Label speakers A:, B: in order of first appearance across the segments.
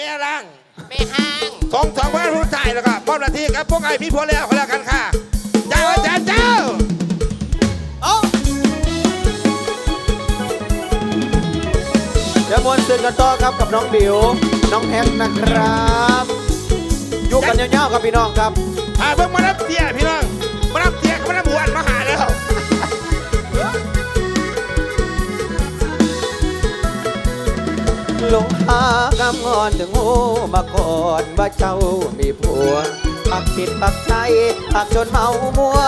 A: แม่ร่าง
B: ไม่ห้าง
A: สองสองพันผู้ชายแล้วก็มอบหน้าที่ครับพวกไอ้พี่พวแล้วคนละกันค่ะเจ้าอาจารย์เจ้า
C: เดี๋ยวมวนซึนกันต่อครับกับน้องบิว น้องแฮกนะครับอยู่กันยาวๆครับพี่น้องครับ
A: อ่าเพิ่งมารับเตี้ยพี่น้องมารับเตี้ยก็มารับบวชมาหา ล
C: งหากำงอนถึงโอ้มาก่อนว่าเจ้ามีผัวปักผิดปักใจปักจนเมามัว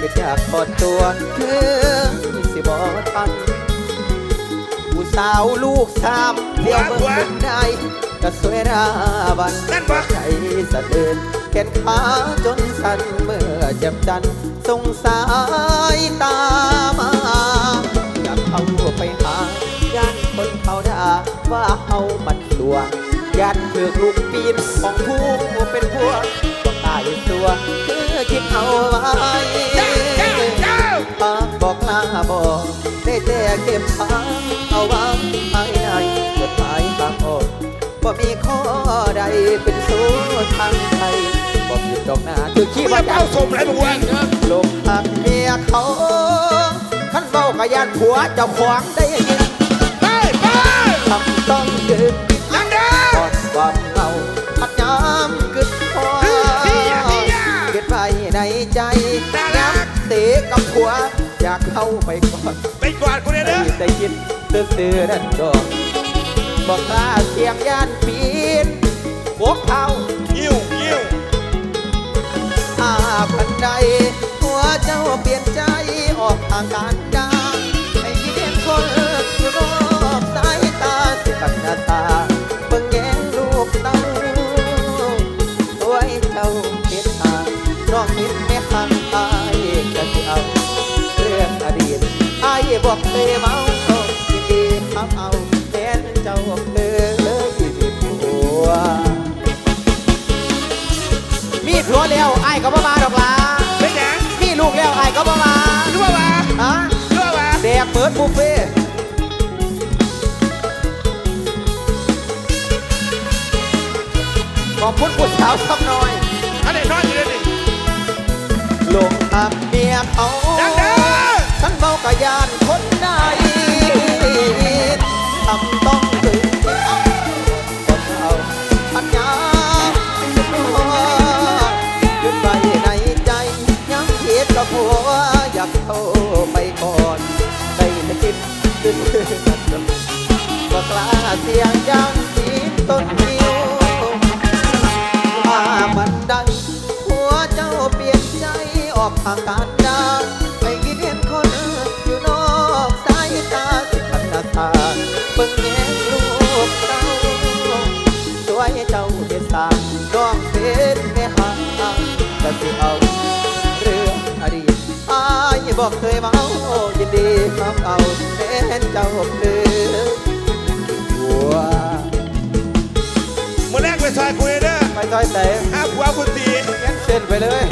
C: คิดอยากกอดตัวคือสิบอทันผู้สาวลูกสามเที่ยวเบิ่งเป็นได้ก็สวยราบันใจสะเดินแขนขาจนสั่นเมื่อเจ็บจันสงสายตามาอยากเข้าไปหาย่านคนเขาด่า ว่าเฮามันสวงย่านเถือกลูกปีนของผู้เป็นพวกก็ตายตัวคือคิดเอาไว้ปากบอกลาบอกได้แต่เก็บพังเอาไว้ภายในจดหมายปากออกว่ามีข้อใดเป็นสู้ทางไทยบ่ผิดดอกหน้าคือขี้
A: ที่
C: ว่าเจ้า
A: เป้าสมไรบวช
C: ลมหักเมียเขาขันเบากะยานผัวเจ้าของได้ยิน ทำต้องยืน
A: ยังเด้อ
C: ก่อนความเหงาพัดย้ำกึดพอ
A: เก็
C: บไว้ในใจ
A: น่ารัก
C: เตะกับผัว อยากเข้าไปก่อน
A: ไปกวาดกูเนี่ย
C: ได้
A: เด้อ
C: แต่คิดตื้อๆนั่นดอกบอกลาเสียงย่านปีนพวกเขา
A: ยิ้วยิ้ว
C: อาพันใด ดกเปิดบุฟเฟ่ต์ขอบคุณผู้สาวสักหน่อย
A: อันนี้นอนอยู่เลยนี่
C: ลงหักเมียเขา
A: ยังเด้อ
C: ฉันเมากะยานคนใดทำต้องถึงคนเอาพันยาหยุดไว้ในใจยังคิดกับผัวอยากเข้า ตื่นว่ากลาเสียงยังทีต้นนิ้วว่ามันได้หัวเจ้าเปลี่ยนใจออกทางการดาไม่คิดเห็นคนอยู่นอกสายตาสิพันนาตาเบิ่งแง่ลูกเต้าสวยเจ้าเฮ็ดสร้างน้องเป็นแม่หางก็สิเอาเรื่องอดีตอายบอกเคยเมายินดีทำเอา นเจ้าคือหัว
A: มือแรกไปซอยกูเลยเด้อ
C: ไปซอยเตะ
A: ห้าผัวคุณตี
C: งั้นเซ็นไปเลย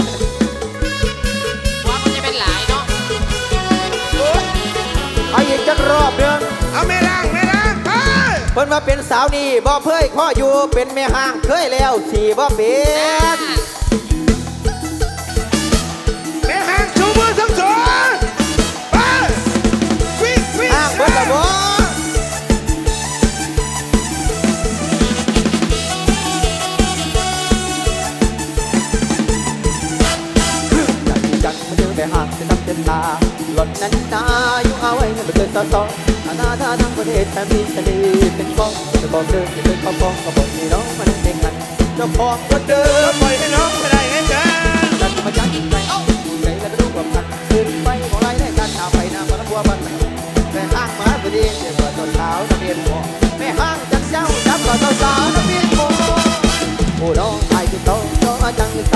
B: ว่ามันจะเป็นหลายเนาะ
A: โอ๊ย
C: เอาอีกจักรอบเดือน
A: เอาแม่ร่างแม่ร่างไป
C: เพิ่นมาเป็นสาวนี่บ่เพื่อยข้ออยู่เป็นแม่ห้างเคยแล้วสีบ่เป็น
A: ห
C: ล่อนนั้นตาอยู่เอาไว้ไม่เคยสะสอนอาณาทาทั้งประเทศแถมมีเสน่ห์เป็นฟองจะบอกเดิมจะเป็นข้อฟองก็บอกนี่น้องมันเป็กันจ้าของก็เดิม
A: ปล่อยให้น้องไม่ได้ไงจ๊ะ
C: กันมาจังใจเอ้าใจกันรู้ความกันขึ้นไปของไรได้กันเอาไปน้ำมันบัวมันแม่ห้างมาพอดีเดี๋ยวตอนเช้านักเรียนพอแม่ห้างจังเจ้าจับก่อนตอนเช้านักเรียนพอโอ้น้องไอ้ที่โตโตจังเต้าไม่ห่าง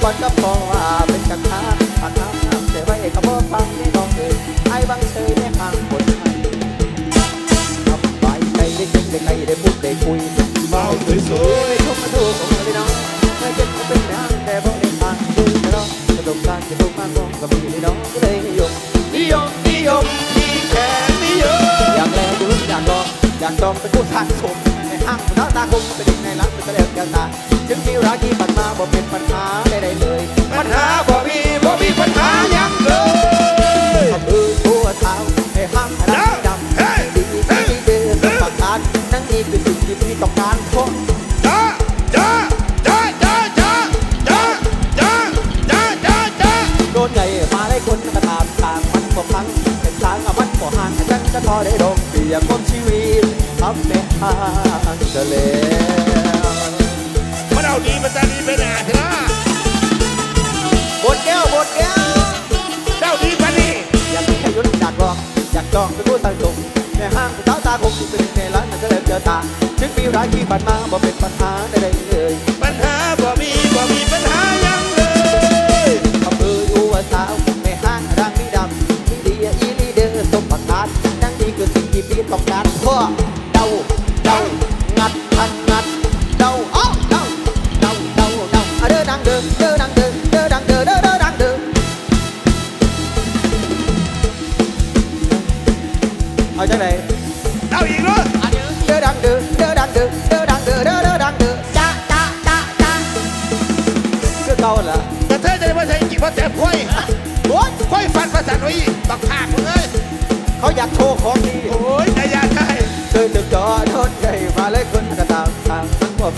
C: กวนก็พอว่าเป็นกระทาปากน้ำเสียไว้กับพ่อฟังนี่น้องเอ๋ยไอ้บังเชยไม่ห่างคนไทยทำไปใจได้เก่งได้ใคได้พูดได้คุย
A: เมาสวย
C: สวยชมมาดูของเลยน้องไม่เจ็บไม่เป็นนางแต่บอกในทางดูแต่น้องกระดมการกระดมมากมองกับพี่น้องก็เลยนิยมนิยมนิยม
A: ดีแค่นิยมอยา
C: กแล้วรู้อยากลองอยากจองเป็นผู้ทางชมในห้างหน้าตาคมเป็นด็กในร้านเป็นแสดงแก้วตาจึงมีราคีบันมาบ่เป็น
A: ปัญหา บ่มีบ่มีปัญหาหยังเลย
C: มือทั่วเท้าให้ห้างรักดำดีที่เดินประกาศนั่นนี่คือสิ่งที่พี่ต้องการพบ
A: จ้าจ้าจ้าจ้าจ้าจ้าจ้าจ้าจ้าจ้า
C: โดนไงมาได้คนกระตามตางมันก็พังเป็นทางมันก็ห่างฉันก็ทอได้ดมเปียกคมชีวิตทำในห้างเล
A: มันเอาดีมันจะดีไปไหนเถอะนะ
C: บดแก้วบดแก้ว
A: เจ้าดีปะนี่
C: อยากมีแค่ยุดอยากลองอยากจองเป็นผู้ตั้งตรงในห้างเท้าตาคงเป็นในร้านมันก็เลยเจอตา ถึงมีร้ายที่ผ่านมาบ่เป็นปัญหาใดๆเลย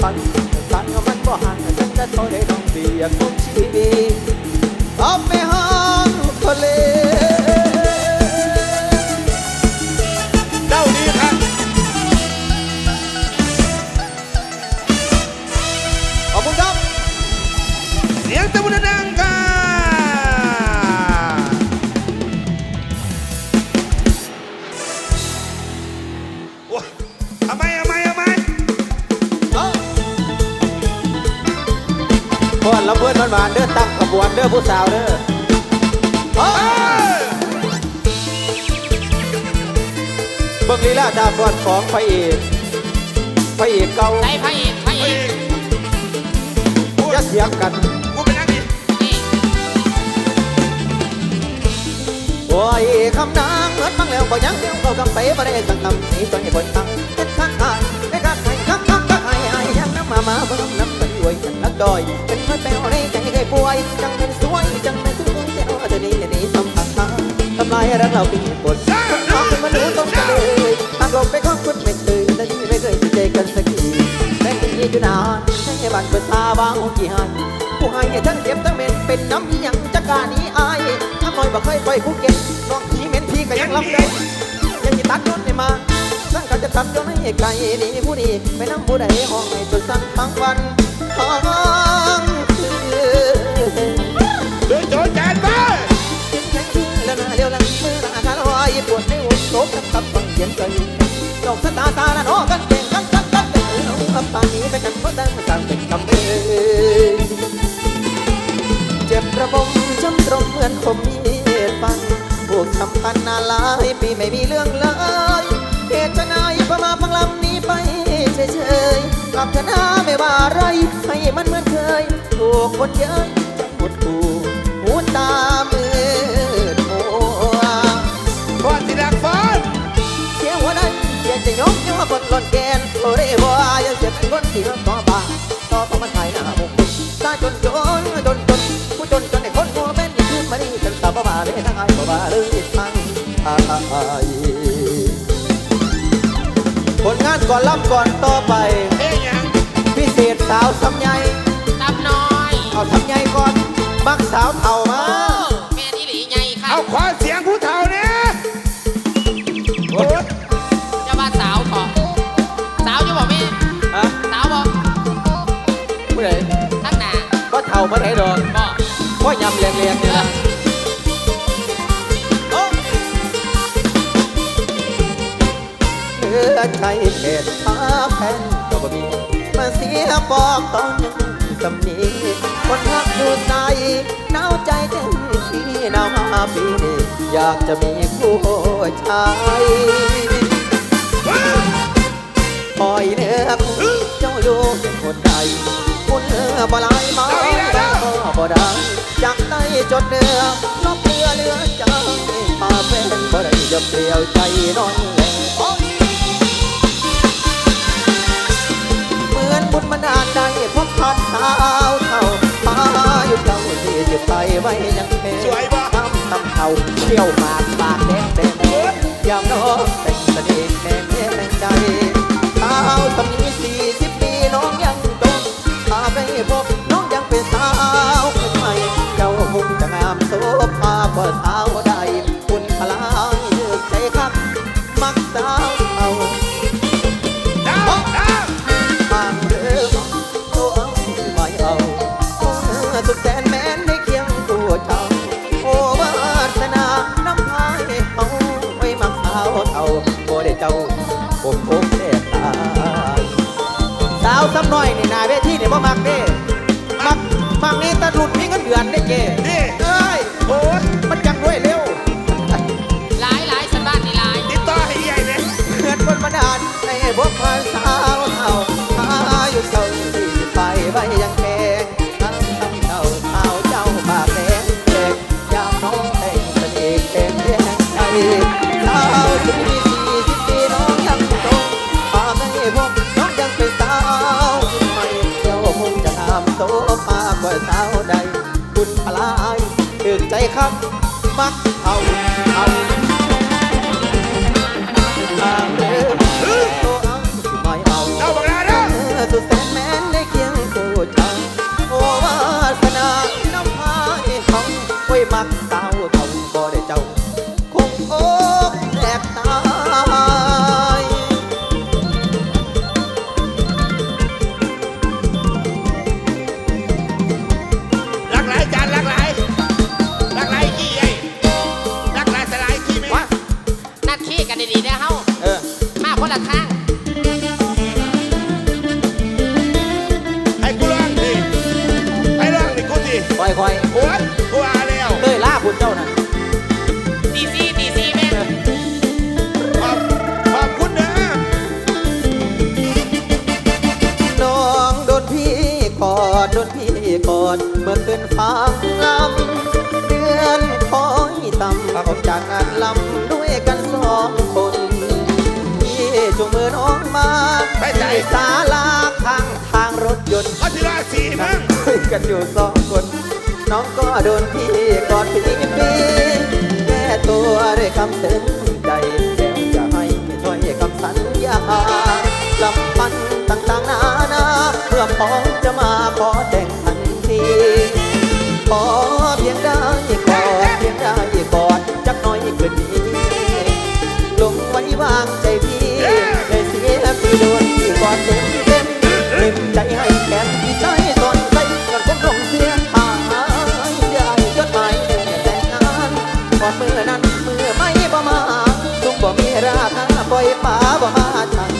C: ฝันฝันก็มันบ่หัน
A: แา
C: งกัน
A: แต่โตได้ต้อง
C: ดี
A: ยา
C: กคง ห
A: วา
C: นๆเด้อตั้งขบวนเด้อผู้สาวเด้อเอ้ยเบิ่งลีลาดาฟอนของพระเอกพระเอกเก่า
B: ใส่พระเอกพระเอ
A: เฮ้ย
B: ก
A: พูด
C: จะเสียงกัน
A: พูดเป็นยังไง
B: นี่
C: โอ้ยคำนางเอิดฟังแล้วบ่ยังเดียวเขากำไปบ่ได้สังคำนี้ตัวนี้บ่ตั้งเฮ็ดข้างอ้ายได้กัดให้คักคักคักให้อ้ายยังน้ำมามาบ่น้ นักดอยเป็นเมื่อแปลวในใจเคยป่วยจังเป็นสวยจังเป็นสวยแต่ว่าจะนี้จะนี้สัมผัสทางทำลายรักเราปีบทน้องเป็นมนุษย์ต้องเลยตากลงไปขอคุณไม่เคยแต่นี่ไม่เคยเจอกันสักทีแต่ที่นี่อยู่นานให้บันเปิดตาบางกี่หันผู้ให้ทั้งเจ็บทั้งเหม็นเป็นน้ำหยังจักกานี้อายทำน้อยบ่เคยปล่อยผู้เก็บน้องขี้เหม็นพี่ก็ยังลำได้ยังจิตัดยนต์ได้มา สั่งเขาจะตัดยนให้ไกลนี่ผู้นี้ไปนำผู้ใดห้องให้จนสั่นทั้งวันห้องคือ
A: เดินโจรแจนไป
C: จึงแข็งชื่อแล้วนะเดียวหลังมือหน้าขาลอยปวดในหัวโศกกับตับฟังเสียงใจดอกสตาตาละน้อกันเก่งกันกันกันเก่งเอาปานนี้ไปกันก็ได้มาสั่งเป็นคำเอ่ยเจ็บระบมช้ำตรงเหมือนคมมีดฟันผูกสำคัญนานหลายปีไม่มีเรื่องเลย จะนายพมาพังลำหนี้ไปเฉยๆกลับเถอะนะไม่ว่าอะไรให้มันเหมือนเคย ถูกคนเย้ยจับกดกูหูตามืดมัว
A: ฟอนสิดักฟอน
C: เสียหัวนั้นเสียจะยกยังว่าคนหล่อนแกนโอ้เรบ่ยังเสียเป็นคนที่มันต่อป่าต่อต้องมันถ่ายหน้าหกคนตาจนจนจนจนผู้จนจนในคนโมแม่นนี่คือมานี่ฉันตาบ่บาเลยทั้งอายบ่บาเลยทั้งอายผล งานก่อนล่ำก่อนต่อไป
A: เฮ้ยยัง
C: พิเศษสาวสำใย
B: ตำน้อย
C: เอาสำใยก่อนมักสาวเท่ามา
B: โอ้แม่นี่หลีใหญ่ค่ะ
A: เอาขอเสียงผู้เฒ่าเนี่ยโอ้ย
B: จะว่าสาวขอสาวจะบอกแม่
C: ฮะ
B: สาวบอก
C: ผู้ใด
B: ทั้งหนา
C: ก็เท่ามาไหนดอก
B: บอก
C: ก็ยำเลียงเลียงๆนี่ละ อใจเพศฟ้าแผ่นก็บ่มีมาเสียปอกตอนยังสำนีคนรักอยู่ใสหนาวใจเต็มที่หนาวมาปีนี้อยากจะมีคู่ชายปล่อยเนื้อคู่เจ้าอยู่คนใดคุณเนื้อบลายมาได้ก็บ่ได้จากใต้จดเนื้อลบเรือเรือจังพาเป็นบ่ได้จะเปลี่ยวใจน้อย บุญมานานได้พบผ่านเท้าเท่าพาอยู่เจ้าที่จะไปไว้ยังเพ
A: สวยบ่
C: ทำทำเขาเที่ยวหมากปากแดงแดง
A: โอ๊ย
C: ยามน้องแต่งเสน่ห์แดงแดงใจเท้าสำนีสี่สิบปีน้องยังโดนพาไปพบน้องยังเป็นสาวคนใหม่เจ้าคงจะงามโสภา ซ้ำน้อยนี่นายเวทีเนี่ยบ่มักเด้มักมักนี่ตะหลุดมีเงินเดือนได้เจ
A: นี่
C: เอ้ย
A: โอ้ย
C: มันจังด้วยเร็ว
B: หลายหลายสันบ้านนี่หลาย
A: ติดต่อให้ใหญ่เลย
C: เงินบนบันดาลให้พวกพันสาวเท่าพาอยู่เศร้าที่ไปไว้ยังแดงทั้ง ครับมักเอา เมื่อคืนฟังลำเดือนคอยต่ำออกจากงานลำด้วยกันสองคนพี่จูงมือน้องมา
A: ไปไหน
C: ที่ศาลาข้างทางรถยนต์
A: เอาทีละสี่มั้
C: นั่
A: ง
C: งคุยกันอยู่สองคน น้องก็โดนพี่กอดพี่ปีแก้ตัวด้วยคำเตือนใจแล้วจะให้ถ้อยคำสัญญาลำพันต่างๆนานาเพื่อพร้อมจะมาขอแต่งทันที ขอเพียงได้กอดเพียงได้กอดจักน้อยคืนนี้ลงไว้วางใจพี่ได้เสียพี่โดนพี่กอดเต็มเต็มเต็มใจให้แขนพี่ใจตอนใจก่อนคนลงเสียหายได้จดหมายหนึ่งแต่งงานก่อนมือนั้นมือไม่ประมาทุกบ่มีราคาปล่อยป่าบ่มาทัน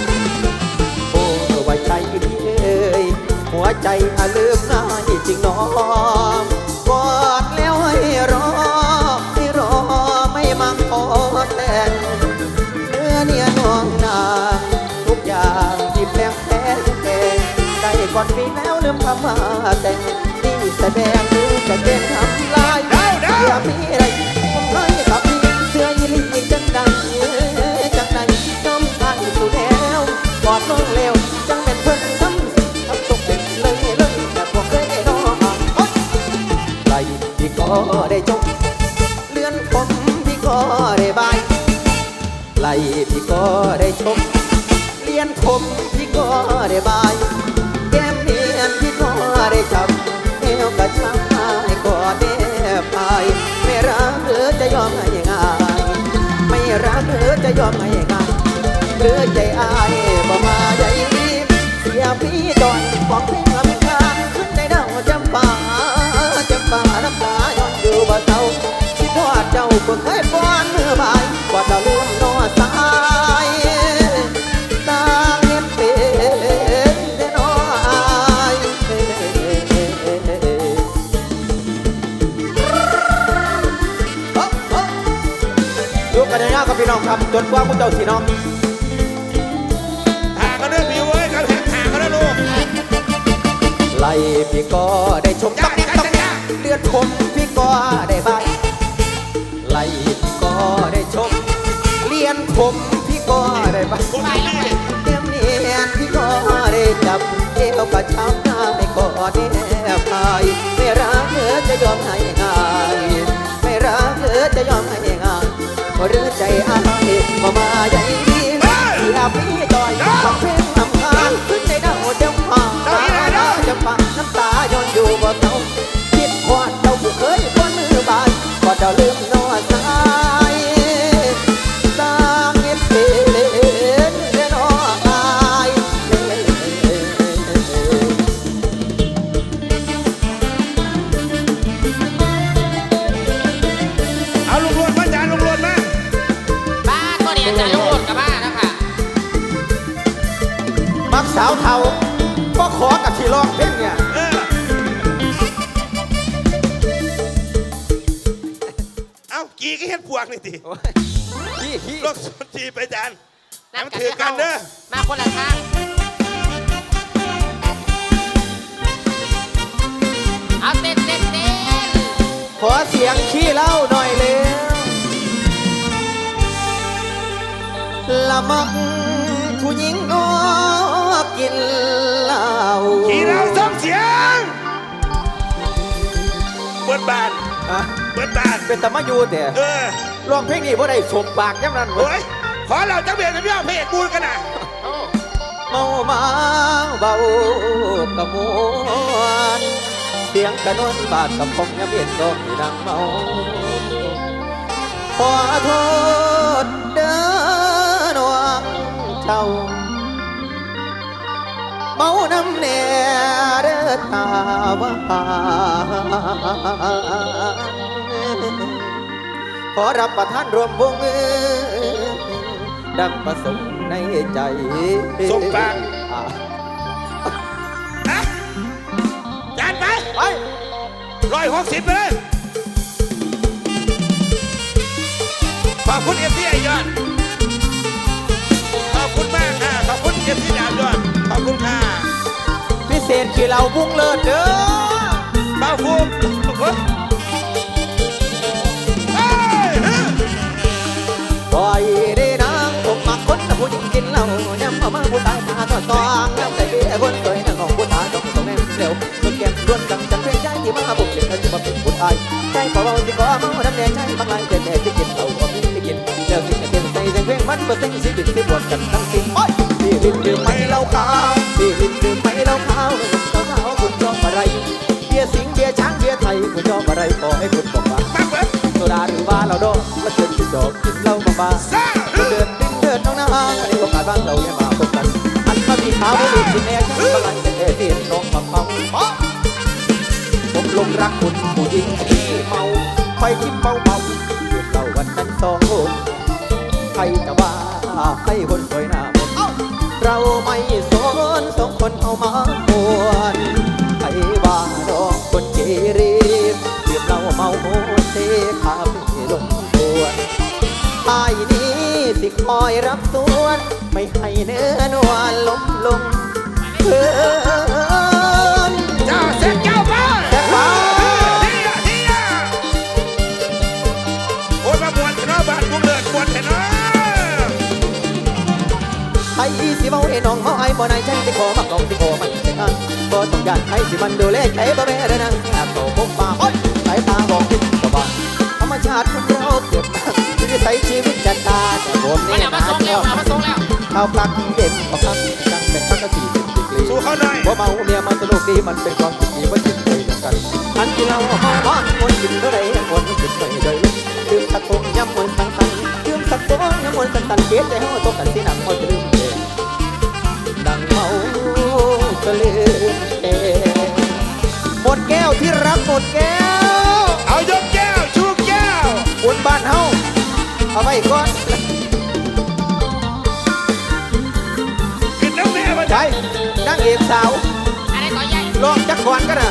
C: โอ้ไว้ใจพี่เอ้ยหัวใจอาลืมง่ายจริงหนอก แต่งนี่แสดง จะยอมให้ง่ายหรือใจอายบ่มาใจดีเสียพี่ตอนบอกเพลงลำคาขึ้นในดาวจำป่าจำป่าน้ำตาย้อนอยู่บ่เศร้าคิดทอดเจ้าก็เคยป้อนเมื่อบ่ายกว่าจะลืมนอสาย ครับจนกว่าพวกเจ้าสีน้อง
A: ห่างกันเด้อพี่เว้ยกันห่างกันเด้อลูก
C: ไล่พี่ก็ได้ชม
A: จับดิกันจ้า
C: เลือดคมพี่ก็ได้ใบไล่พี่ก็ได้ชมเลียนคมพี่ก็ได้ใบ
A: คุณพี่
C: เตรียมเนียนพี่ก็ได้จับเอวกระชับหน้าไม่กอดแนบกายไม่รักเธอจะยอมให้ง่ายไม่รักเธอจะยอมให้ง่าย หรือใจอายมามาใหญ่ดีอากพี่จอยฟังเพลงทำงานขึ้นในดาวเจ้าฟ้าจะฟังน้ำตาย้อนอยู่บ่เต้าคิดพอด เสียงขี้เห
A: ล่า
C: หน่อยเร็วละมักผู้หญิงก็กินเหล้า
A: ขี่เราส่งเสียงเปิดบาน
C: อะ
A: เปิดบาน
C: เป็นตะมาอยู่แต่
A: เออ
C: ร้องเพลงนี้บ่ได้สมปากย่ำนั้นเว้
A: โอ้
C: ย
A: ยขอเราจะเบียดกับพี่เอาเพจบูนกันนะ
B: โอ้
C: เมามาเบากระมวนเสียงกระนวนบาดกับพงยามเย็นก็มีดังเมาขอโทษเด้อน้องเจ้าเมาน้ำแน่เด้อตาว่าขอรับประทานรวมวงดังประสงค์ในใจ
A: ส่งฟัง ไป
C: ไป
A: ร้อยหกสิบไปเลยขอบคุณเอฟซีไอยอดขอบคุณมากค่ะ ขอบคุณเอฟซีดาวยอด ขอบคุณค่ะ
C: พิเศษคือเราบุ้งเลิศเด้อ
A: เบ้าฟูม
C: ขอเราสิขอเมาดำแดงใจบางไรเด็ดเด็ดที่กินเหล้าก็มีที่กินเลิกกินเต็มใจเสียงเพลงมันเปอร์เซ็นต์สิบิดสิบวนกันทั้งสิ้นโอ้ยพี่ลิ้นดื่มไม่เล้าขาวพี่ลิ้นดื่มไม่เล้าขาวสาวสาวคุณชอบอะไรเบียร์สิงเบียร์ช้างเบียร์ไทยคุณชอบอะไรขอให้คุณบอกมา
A: มา
C: โซดาหรือว่าเราโดนมาเชิญกินดอกกินเหล้ามาบ้า
A: ซ่า
C: เดินดิ้นเดินน้องน้างในโอกาสบ้านเราเนี่ยมาพบกันอันมามีขาวมีกินแน่ฉันกำลังจะเอเดียนน้องมาเมา ผมลงรักคุณผู้หญิงที่เมาไปคิดเบาเบาเดือดเราวันนั้นสองคนใครจะว่าให้คนสวยหน้ามนเราไม่สนสองคนเอามาปวนใครว่าน้องคนเกเรเดือดเราเมาโมเซขาพี่ลงปวนอายนี้สิคอยรับส่วน ไม่ให้เนื้อนวลล้มลงเพื่อ
A: บ่
C: ต้องการให้สิมันดูแลใจบ่แม่เด้อนะอาโตพบมาโอ้ยสายตาบอกคิดก็บ้าธรรมชาติคนเราเกิดมาที่ใช้ชีวิตจันตาแต่ผม
B: มา
C: นี่
B: แล้วมาส่งแล้วมาส่งแล้ว
C: ข้าวปลักเด่นขอพักจังเป็นพักกะสีเป็นดีกรี
A: สู้เขาหน่อย
C: ว่าเมาเมียมาสนุกดีมันเป็นความคิดดีว่าจิตใจเดียวกันอันที่เราเมาบ้านคนกินเท่าไรคนกินไม่ได้ดื่มสักโป่งย้ำมวนสังสันดื่มสักโป่งย้ำมวนสังสันเกลียดใจเฮาตกกันที่หนัง วที่รักหมดแก้ว
A: เอายกแก้วชูแก้ว
C: บนบ้านเฮาเอาไว้ก่อน
A: ขึ้นน้ำแม่มา
C: ใช่นางเอกสาว
B: อะไรต่อใหญ่
C: ลองจักก่อนกันนะ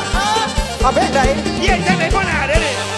C: เอาเพลงใด
A: เยี่ยงจังไหนพ่อหน้าเด้อนี่